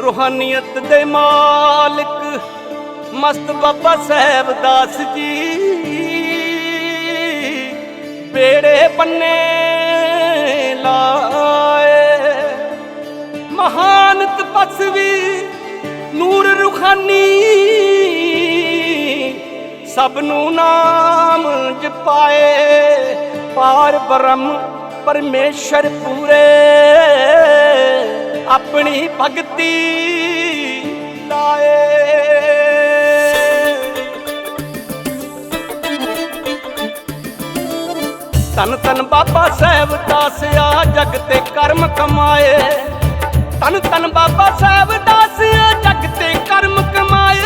ਰੋਹਾਨੀਅਤ ਦੇ ਮਾਲਕ, ਮਸਤ ਬਾਬਾ ਸਾਹਿਬ ਦਾਸ ਜੀ। ਬੇੜੇ ਪੰਨੇ ਲਾਏ। ਮਹਾਨ ਤਪਸਵੀ ਨੂਰ ਰੁਖਾਨੀ ਸਭ ਨੂੰ ਨਾਮ ਜਪਾਏ। ਪਾਰ ਬ੍ਰਹਮ ਪਰਮੇਸ਼ਰ ਪੂਰੇ। ਆਪਣੀ ਭਗਤੀ ਲਾਏ। ਤਨ ਤਨ ਬਾਬਾ ਸਾਹਿਬ ਦਾਸਿਆ, ਜਗ ਤੇ ਕਰਮ ਕਮਾਏ। ਤਨ ਤਨ ਬਾਬਾ ਸਾਹਿਬ ਦਾਸਿਆ, ਜਗ ਤੇ ਕਰਮ ਕਮਾਏ।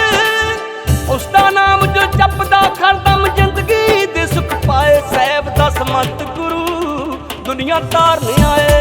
ਉਸ ਦਾ ਨਾਮ ਜੋ ਜਪਦਾ ਖਰਦਮ ਜ਼ਿੰਦਗੀ ਦੇ ਸੁਖ ਪਾਏ। ਸਾਹਿਬ ਦਾ ਸਮਤ ਗੁਰੂ ਦੁਨੀਆ ਤਾਰਨ ਆਏ।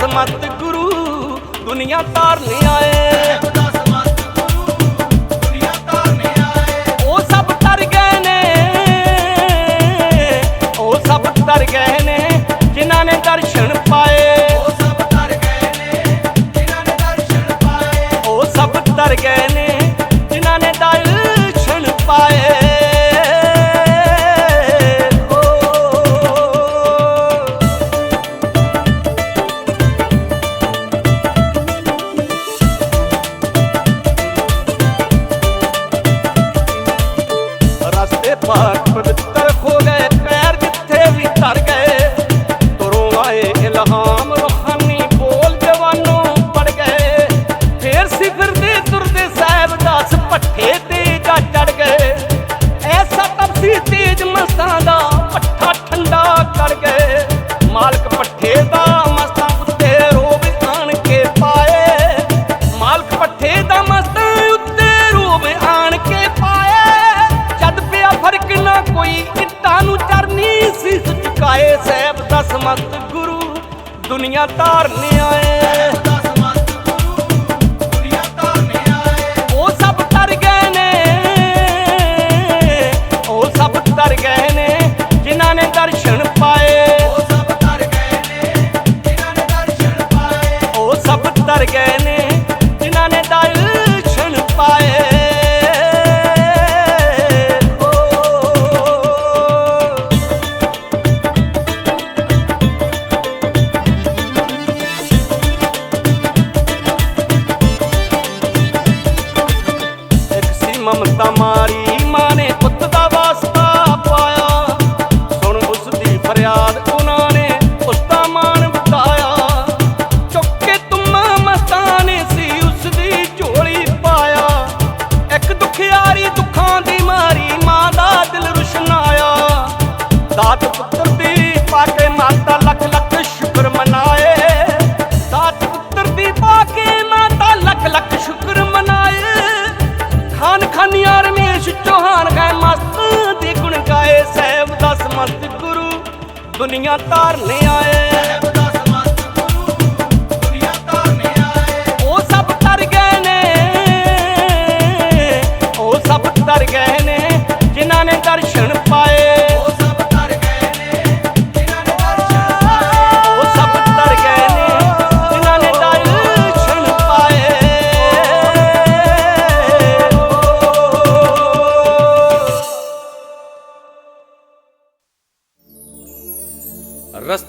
ਦਸਮਤ ਗੁਰੂ ਦੁਨੀਆ ਤਾਰਨ ਆਏ। ਉਹ ਸਭ ਤਰ ਗਏ ਨੇ। ਉਹ ਸਭ ਤਰ ਗਏ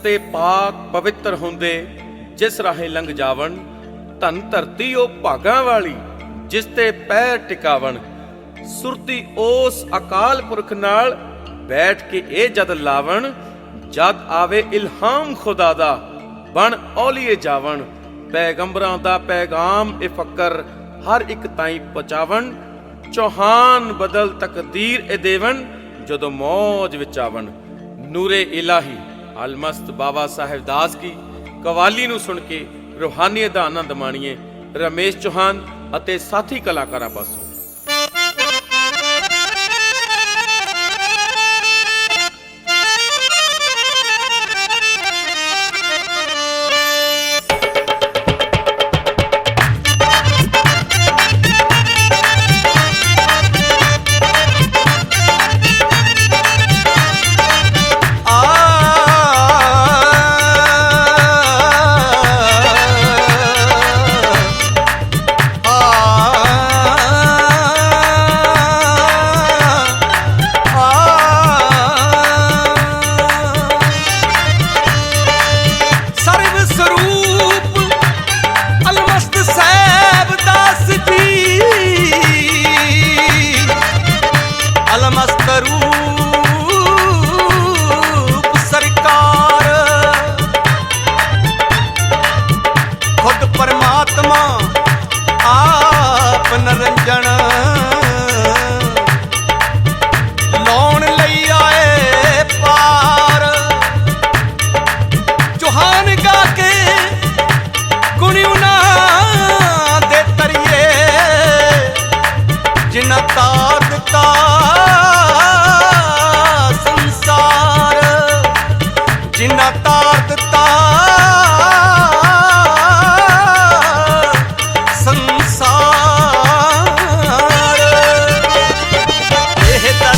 ਰਸਤੇ ਪਾਕ ਪਵਿੱਤਰ ਹੁੰਦੇ, ਜਿਸ ਰਾਹੇ ਲੰਘ ਜਾਵਣ, ਧਨ ਧਰਤੀ ਉਹ ਭਾਗਾਂ ਵਾਲੀ, ਜਿਸ ਤੇ ਪੈਰ ਟਿਕਾਵਣ। ਸੁਰਤੀ ਉਸ ਅਕਾਲ ਪੁਰਖ ਨਾਲ ਬੈਠ ਕੇ ਇਹ ਜਦ ਲਾਵਣ, ਜਦ ਆਵੇ ਇਲਹਾਮ ਖੁਦਾ ਦਾ, ਬਣ ਔਲੀਏ ਜਾਵਣ। ਪੈਗੰਬਰਾਂ ਦਾ ਪੈਗਾਮ ਇਹ ਫਕਰ ਹਰ ਇੱਕ ਤਾਈ ਪਹੁੰਚਾਵਣ, ਚੋਹਾਨ ਬਦਲ ਤਕਦੀਰ ਇਹ ਦੇਵਣ, ਜਦੋਂ ਮੌਜ ਵਿੱਚ ਆਵਣ ਨੂਰੇ ਇਲਾਹੀ। ਅਲਮਸਤ ਬਾਬਾ ਸਾਹਿਬ ਦਾਸ ਕੀ ਕਵਾਲੀ ਨੂੰ ਸੁਣ ਕੇ ਰੋਹਾਨੀਅਤ ਦਾ ਆਨੰਦ ਮਾਣੀਏ। ਰਮੇਸ਼ ਚੋਹਾਨ ਅਤੇ ਸਾਥੀ ਕਲਾਕਾਰਾਂ ਪਾਸੋਂ।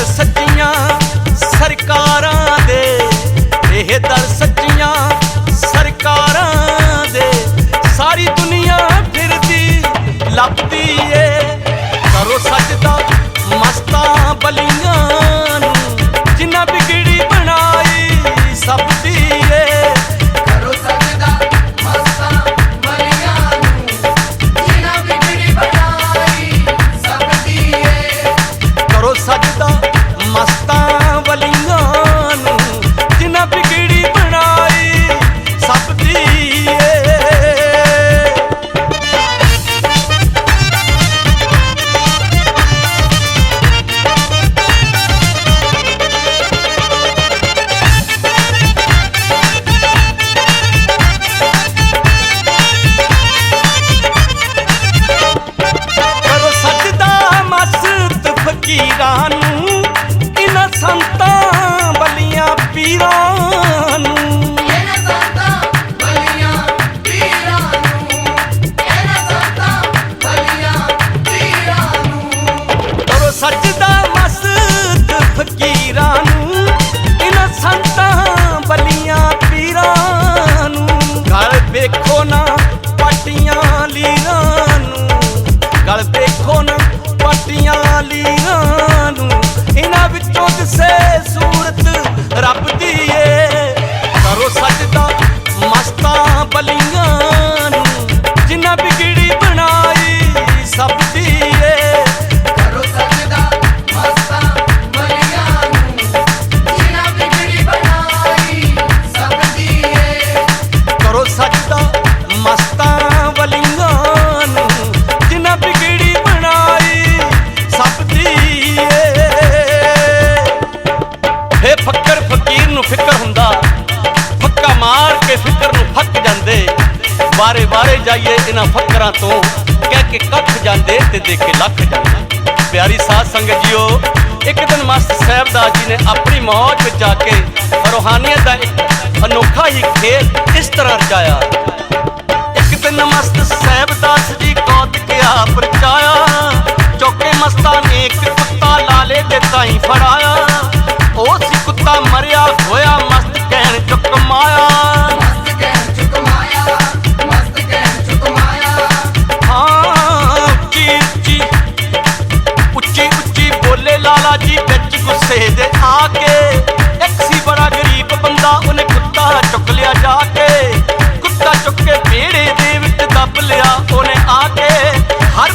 ਦਰ ਸਰਕਾਰਾਂ ਦੇ ਇਹ ਦਰ ਸੱਚੀਆਂ ਸਰਕਾਰਾਂ ਤੇ ਦੇ ਕੇ ਲੱਖ ਜਾਂਦੇ ਪਿਆਰੀ ਸਾਧ ਸੰਗਤ ਜੀਓ, ਇੱਕ ਦਿਨ ਮਸਤ ਸਾਹਿਬਦਾਸ ਜੀ ਨੇ ਆਪਣੀ ਮੌਜ ਵਿੱਚ ਆ ਕੇ ਰੋਹਾਨੀਅਤ ਦਾ ਇੱਕ ਅਨੋਖਾ ਹੀ ਖੇਲ ਇਸ ਤਰ੍ਹਾਂ ਰਚਾਇਆ। ਇੱਕ ਦਿਨ ਮਸਤ ਸਹਿਬਦਾਸ ਜੀ ਕੌਤ ਕਿਆ ਪਰਚਾਇਆ ਚੌਕੇ ਮਸਤਾਂ ਨੇ ਇੱਕ ਕੁੱਤਾ ਲਾਲੇ ਦੇ ਤਾਈ ਫੜਾਇਆ। ਉਹ ਸੀ ਕੁੱਤਾ ਮਰਿਆ ਹੋਇਆ, ਮਸਤ ਕਹਿਣ ਚੁੱਕ ਮਾਇਆ। ਵਿੱਚ ਦੇ ਆ ਕੇ। ਇੱਕ ਸੀ ਬੜਾ ਗਰੀਬ ਬੰਦਾ, ਉਹਨੇ ਕੁੱਤਾ ਚੁੱਕ ਲਿਆ ਜਾ ਕੇ। ਕੁੱਤਾ ਚੁੱਕ ਕੇ ਵਿਹੜੇ ਦੇ ਵਿੱਚ ਦੱਬ ਲਿਆ, ਉਹਨੇ ਆ ਕੇ। ਹਰ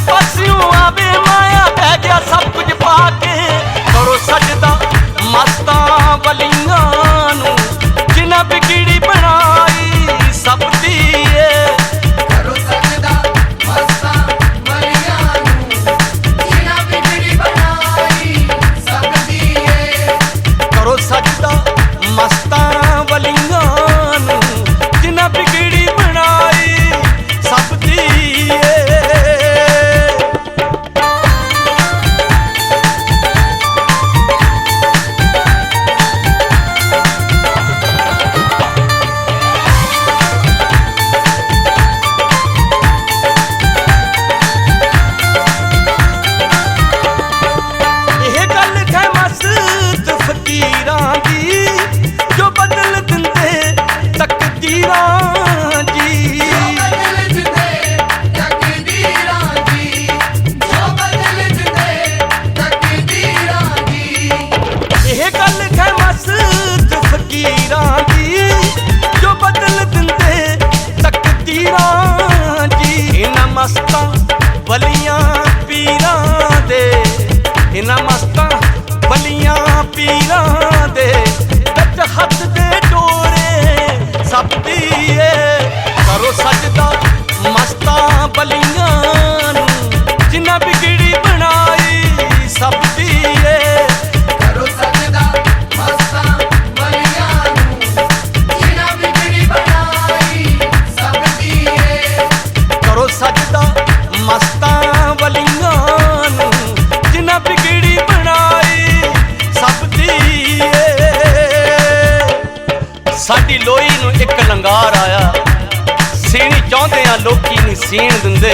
ਸੀਣ ਦਿੰਦੇ,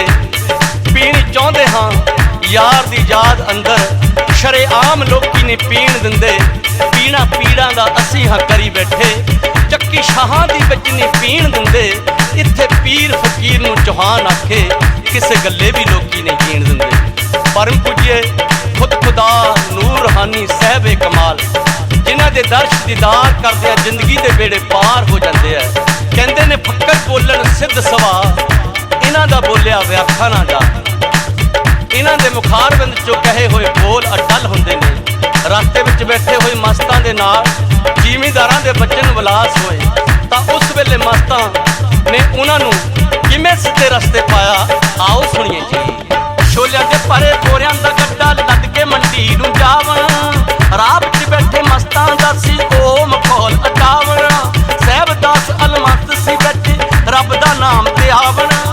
ਪੀਣੀ ਚਾਹੁੰਦੇ ਹਾਂ, ਯਾਰ ਦੀ ਯਾਦ ਅੰਦਰ ਸ਼ਰੇਆਮ ਲੋਕੀ ਨਹੀਂ ਪੀਣ ਦਿੰਦੇ। ਪੀਣਾ ਪੀੜਾਂ ਦਾ ਅਸੀਂ ਹਾਂ ਕਰੀ ਬੈਠੇ, ਚੱਕੀ ਸ਼ਾਹਾਂ ਦੀ ਵਿੱਚ ਨਹੀਂ ਪੀਣ ਦਿੰਦੇ। ਇੱਥੇ ਪੀਰ ਫਕੀਰ ਨੂੰ ਜਹਾਨ ਆਖੇ, ਕਿਸੇ ਗੱਲੇ ਵੀ ਲੋਕੀ ਨਹੀਂ ਜੀਣ ਦਿੰਦੇ। ਪਰਮ ਪੁੱਜੇ, ਖੁਦ ਖੁਦਾ ਨੂਰ ਰਹਾਨੀ ਸਹਿਬੇ ਕਮਾਲ। ਜਿਨ੍ਹਾਂ ਦੇ ਦਰਸ਼ ਦੀਦਾਰ ਕਰਦੇ ਆ, ਜ਼ਿੰਦਗੀ ਦੇ ਬੇੜੇ ਪਾਰ ਹੋ ਜਾਂਦੇ ਆ। ਕਹਿੰਦੇ ਨੇ ਫੱਕਰ ਬੋਲਣ ਸਿੱਧ ਸਵਾ। ਇਹਨਾਂ ਦਾ ਬੋਲਿਆ ਵਿਆਖਿਆ ਨਾ ਜਾ ਇਹਨਾਂ ਦੇ ਮੁਖਾਰਬਿੰਦ ਚੋਂ ਕਹੇ ਹੋਏ ਬੋਲ ਅਟਲ ਹੁੰਦੇ ਨੇ। ਰਸਤੇ ਵਿੱਚ ਬੈਠੇ ਹੋਏ ਮਸਤਾਂ ਦੇ ਨਾਲ ਜ਼ਿਮੀਂਦਾਰਾਂ ਦੇ ਬੱਚੇ ਵਿਲਾਸ ਹੋਏ। ਤਾਂ ਉਸ ਵੇਲੇ ਮਸਤਾਂ ਨੇ ਉਹਨਾਂ ਨੂੰ ਕਿਵੇਂ ਸਿੱਧੇ ਰਸਤੇ ਪਾਇਆ? ਆਓ ਸੁਣੀਏ ਜੀ। ਛੋਲਿਆਂ ਦੇ ਭਰੇ ਬੋਰਿਆਂ ਦਾ ਗੱਡਾ ਲੱਦ ਕੇ ਮੰਡੀ ਨੂੰ ਜਾਵਾਂ। ਰਾਹ ਵਿੱਚ ਬੈਠੇ ਮਸਤਾਂ ਦਾ ਸੀ ਉਹ ਮਖੌਲ ਅਟਾਵਣ। ਸਹਿਬਦਾਸ ਅਲਮਸਤ ਸੀ ਬੈਠੇ ਰੱਬ ਦਾ ਨਾਮ ਤੇ ਆਵਣ।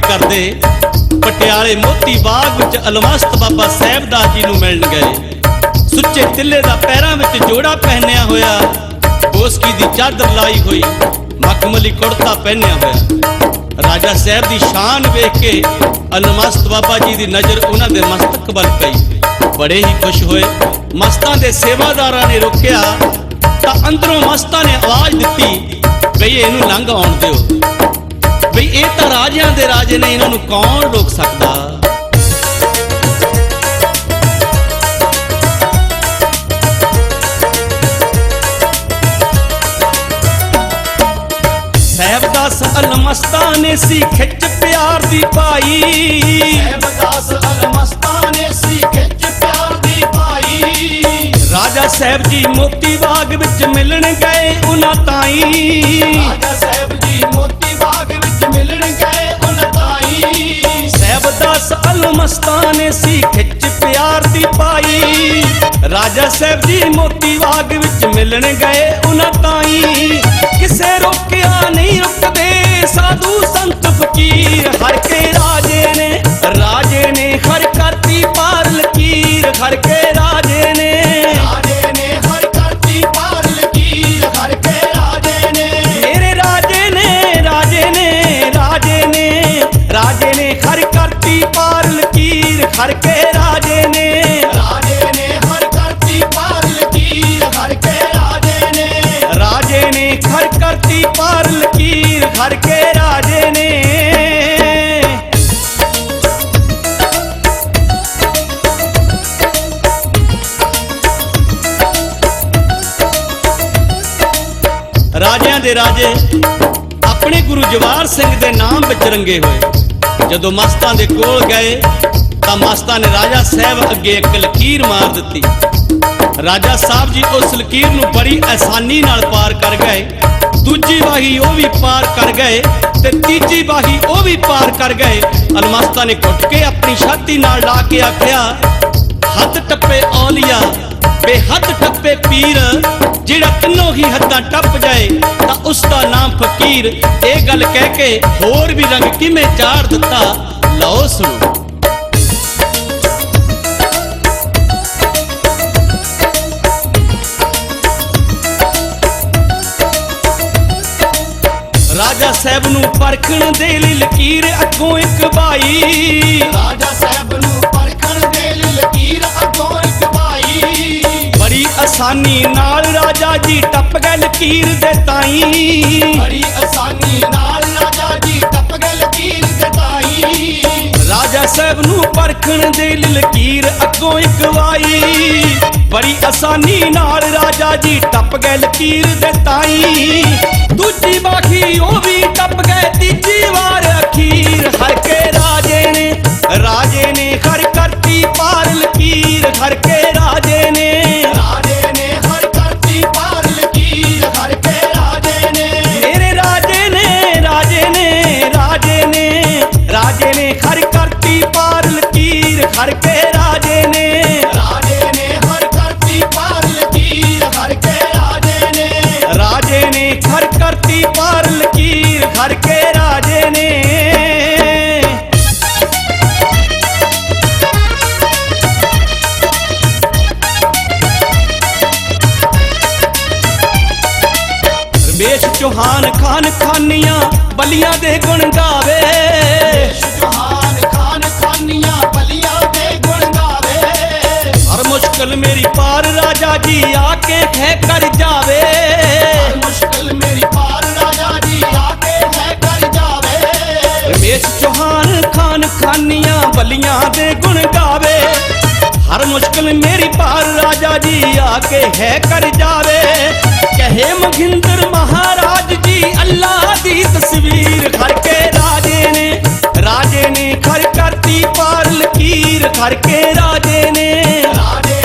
ਕਰਦੇ ਕਰਦੇ ਪਟਿਆਲੇ ਮੋਤੀ ਬਾਗ ਵਿੱਚ ਅਲਮਸਤ ਬਾਬਾ ਸਾਹਿਬ ਦਾਸ ਜੀ ਨੂੰ ਮਿਲਣ ਗਏ। ਸੁੱਚੇ ਤਿੱਲੇ ਦਾ ਪੈਰਾਂ ਵਿੱਚ ਜੋੜਾ ਪਹਿਨਿਆ ਹੋਇਆ, ਬੋਸਕੀ ਦੀ ਚਾਦਰ ਲਾਈ ਹੋਈ, ਮਖਮਲੀ ਕੁੜਤਾ ਪਹਿਨਿਆ ਹੋਇਆ। ਰਾਜਾ ਸਾਹਿਬ ਦੀ ਸ਼ਾਨ ਵੇਖ ਕੇ ਅਲਮਸਤ ਬਾਬਾ ਜੀ ਦੀ ਨਜ਼ਰ ਉਹਨਾਂ ਦੇ ਮਸਤਕ ਵੱਲ ਪਈ। ਬੜੇ ਹੀ ਖੁਸ਼ ਹੋਏ। ਮਸਤਾਂ ਦੇ ਸੇਵਾਦਾਰਾਂ ਨੇ ਰੋਕਿਆ ਤਾਂ ਅੰਦਰੋਂ ਮਸਤਾਂ ਨੇ ਆਵਾਜ਼ ਦਿੱਤੀ ਕਈ ਇਹਨੂੰ ਲੰਘ ਆਉਣ ਦਿਓ। ਬਈ ਇਹ ਤਾਂ ਰਾਜਿਆਂ ਦੇ ਰਾਜੇ ਨੇ ਇਹਨਾਂ ਨੂੰ ਕੌਣ ਰੋਕ ਸਕਦਾ? ਸਹਿਬਦਾਸ ਅਲਮਸਤਾ ਨੇ ਸੀ ਖਿੱਚ ਪਿਆਰ ਦੀ ਪਾਈ ਸਹਿਬਦਾਸ ਅਲਮਸਤਾ ਨੇ ਸੀ ਖਿੱਚ ਪਿਆਰ ਦੀ ਪਾਈ ਰਾਜਾ ਸਾਹਿਬ ਜੀ ਮੋਤੀ ਬਾਗ ਵਿੱਚ ਮਿਲਣ ਗਏ ਉਹਨਾਂ ਤਾਈ। ਰਾਜਾ ਸਾਹਿਬ ਮਿਲਣ ਗਏ ਉਨਤਾਈ ਸਹਿਬ ਦਾ ਸਾਲ ਮਸਤਾਨੇ ਸੀ ਖਿੱਚ ਪਿਆਰ ਦੀ ਪਾਈ। ਰਾਜਾ ਸਾਹਿਬ ਜੀ ਮੋਤੀ ਬਾਗ ਵਿੱਚ ਮਿਲਣ ਗਏ ਉਨਤਾਈ ਰਾਜੇ ਨੇ। ਰਾਜੇ ਨੇ ਰਾਜੇ ਨੇ। ਰਾਜਿਆਂ ਦੇ ਰਾਜੇ ਆਪਣੇ ਗੁਰੂ ਜਵਾਰ ਸਿੰਘ ਦੇ ਨਾਮ ਵਿੱਚ ਰੰਗੇ ਹੋਏ। ਜਦੋਂ ਮਸਤਾਂ ਦੇ ਕੋਲ ਗਏ ਤਾਂ ਮਸਤਾਂ ਨੇ ਰਾਜਾ ਸਾਹਿਬ ਅੱਗੇ ਇੱਕ ਲਕੀਰ ਮਾਰ ਦਿੱਤੀ। ਰਾਜਾ ਸਾਹਿਬ ਜੀ ਉਸ ਲਕੀਰ ਨੂੰ ਬੜੀ ਆਸਾਨੀ ਨਾਲ ਪਾਰ ਕਰ ਗਏ। ਦੂਜੀ ਵਾਹੀ ਉਹ ਵੀ ਪਾਰ ਕਰ ਗਏ ਤੇ ਤੀਜੀ ਵਾਹੀ ਉਹ ਵੀ ਪਾਰ ਕਰ ਗਏ। ਅਲਮਸਤਾਂ ਨੇ ਘੁੱਟ ਕੇ ਆਪਣੀ ਛਾਤੀ ਨਾਲ ਲਾ ਕੇ ਆਖਿਆ, ਹੱਥ ਟੱਪੇ ਔਲੀਆ, ਬੇਹੱਦ ਟੱਪੇ ਪੀਰ, ਜਿਹੜਾ ਤਿੰਨੋਂ ਹੀ ਹੱਦਾਂ ਟੱਪ ਜਾਏ ਤਾਂ ਉਸ ਦਾ ਨਾਮ ਫਕੀਰ। ਇਹ ਗੱਲ ਕਹਿ ਕੇ ਹੋਰ ਵੀ ਰੰਗ ਕਿਵੇਂ ਚਾੜ ਦਿੱਤਾ, ਲਓ ਸੁਣੋ। ਰਾਜਾ ਸਾਹਿਬ ਨੂੰ ਪਰਖਣ ਦੇ ਲਈ ਲਕੀਰ ਅੱਗੋਂ ਇੱਕ ਬਾਈ। ਰਾਜਾ ਸਾਹਿਬ ਨੂੰ ਪਰਖਣ ਦੇ ਲਈ ਲਕੀਰ ਅੱਗੋਂ ਇੱਕ ਭਾਈ ਬੜੀ ਆਸਾਨੀ ਨਾਲ ਰਾਜਾ ਜੀ ਟੱਪ ਗਏ ਲਕੀਰ ਦੇ ਤਾਈ। ਬੜੀ ਆਸਾਨੀ ਨਾਲ ਰਾਜਾ ਜੀ ਟੱਪ ਗਏ ਲਕੀਰ ਦੇ ਤਾਈ। ਰਾਜਾ ਸਾਹਿਬ ਨੂੰ ਪਰਖਣ ਦੇ ਲਕੀਰ ਅੱਗੋਂ ਇੱਕ ਵਾਈ। ਬੜੀ ਆਸਾਨੀ ਨਾਲ ਰਾਜਾ ਜੀ ਟੱਪ ਗਏ ਲਕੀਰ ਦੇ ਤਾਈ। ਦੂਜੀ ਬਾਖੀ ਉਹ ਵੀ ਟੱਪ ਗਏ, ਤੀਜੀ ਵਾਰ ਅਖੀਰ। ਹਰ ਕੇ ਰਾਜੇ ਨੇ ਰਾਜੇ ਨੇ ਹਰ ਕਰਤੀ ਪਾਰ ਲਕੀਰ। ਹਰ ਕੇ ਲਕੀਰ ਖਾਨੀਆਂ ਬਲੀਆਂ ਦੇ ਗੁਣ ਗਾਵੇ। ਹਰ ਮੁਸ਼ਕਲ ਮੇਰੀ ਪਾਰ ਰਾਜਾ ਜੀ ਆ ਕੇ ਹੈ ਕਰ ਜਾਵੇ। ਕਹੇ ਮਖਿੰਦਰ ਮਹਾਰਾਜ ਜੀ ਅੱਲਾ ਦੀ ਤਸਵੀਰ ਖੜ ਕੇ ਰਾਜੇ ਨੇ। ਰਾਜੇ ਨੇ ਖੜ ਕਰਤੀ ਪਾਰ ਲਕੀਰ ਖੜ ਕੇ ਰਾਜੇ ਨੇ। ਰਾਜੇ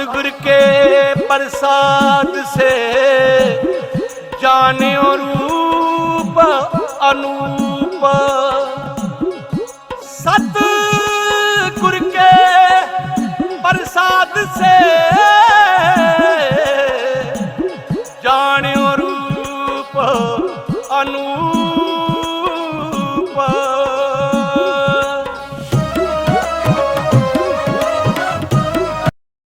सतगुर के प्रसाद से जान्यो रूप अनूप सतगुर के प्रसाद से